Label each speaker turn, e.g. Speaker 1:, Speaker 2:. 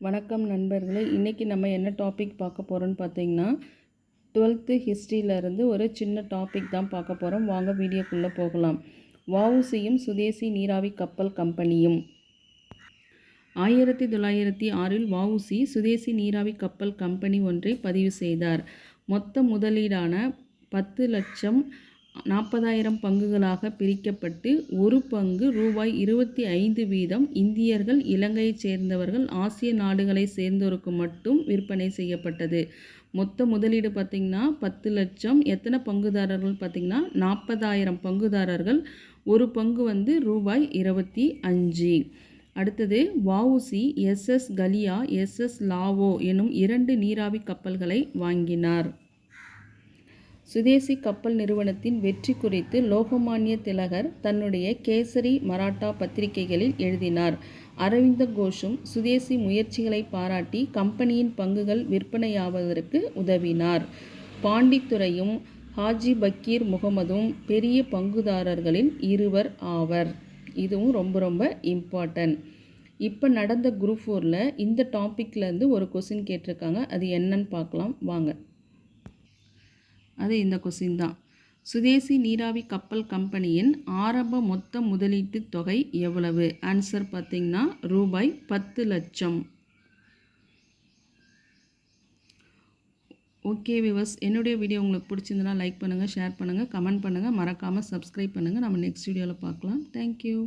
Speaker 1: வணக்கம் நண்பர்களே. இன்றைக்கி நம்ம என்ன டாபிக் பார்க்க போகிறோம்னு பார்த்தீங்கன்னா டுவெல்த்து ஹிஸ்ட்ரியிலேருந்து ஒரு சின்ன டாபிக் தான் பார்க்க போகிறோம் வாங்க வீடியோக்குள்ளே போகலாம். வவுசியும் சுதேசி நீராவி கப்பல் கம்பெனியும். ஆயிரத்தி தொள்ளாயிரத்தி ஆறில் வவுசி சுதேசி நீராவி கப்பல் கம்பெனி ஒன்றை பதிவு செய்தார். மொத்த முதலீடான பத்து லட்சம் நாற்பதாயிரம் பங்குகளாக பிரிக்கப்பட்டு ஒரு பங்கு ரூபாய் இருபத்தி ஐந்து வீதம் இந்தியர்கள் இலங்கையைச் சேர்ந்தவர்கள் ஆசிய நாடுகளை சேர்ந்தோருக்கு மட்டும் விற்பனை செய்யப்பட்டது. மொத்த முதலீடு பார்த்திங்கன்னா பத்து லட்சம். எத்தனை பங்குதாரர்கள் பார்த்திங்கன்னா நாற்பதாயிரம் பங்குதாரர்கள். ஒரு பங்கு வந்து ரூபாய் இருபத்தி அஞ்சு. அடுத்தது VOC SS Galia SS Lawo எனும் இரண்டு நீராவி கப்பல்களை வாங்கினார். சுதேசி கப்பல் நிறுவனத்தின் வெற்றி குறித்து லோகமானிய திலகர் தன்னுடைய கேசரி மராட்டா பத்திரிகைகளில் எழுதினார். அரவிந்த கோஷும் சுதேசி முயற்சிகளை பாராட்டி கம்பெனியின் பங்குகள் விற்பனையாவதற்கு உதவினார். பாண்டித்துறையும் ஹாஜி பக்கீர் முகமதும் பெரிய பங்குதாரர்களில் இருவர் ஆவர். இதுவும் ரொம்ப ரொம்ப இம்பார்ட்டன்ட் இப்போ நடந்த குரூப் ஃபோரில் இந்த டாப்பிக்லேருந்து ஒரு கொஸ்டின் கேட்டிருக்காங்க. அது என்னன்னு பார்க்கலாம். வாங்க. அது இந்த கொஸ்டின் தான். சுதேசி நீராவி கப்பல் கம்பெனியின் ஆரம்ப மொத்த முதலீட்டு தொகை எவ்வளவு? ஆன்சர் பார்த்திங்கன்னா ரூபாய் பத்து லட்சம். ஓகே விவஸ் என்னுடைய வீடியோ உங்களுக்கு பிடிச்சிருந்தனா லைக் பண்ணுங்கள் ஷேர் பண்ணுங்கள் கமெண்ட் பண்ணுங்கள் மறக்காமல் சப்ஸ்கிரைப் பண்ணுங்கள் நம்ம நெக்ஸ்ட் வீடியோவில் பார்க்கலாம். தேங்க்யூ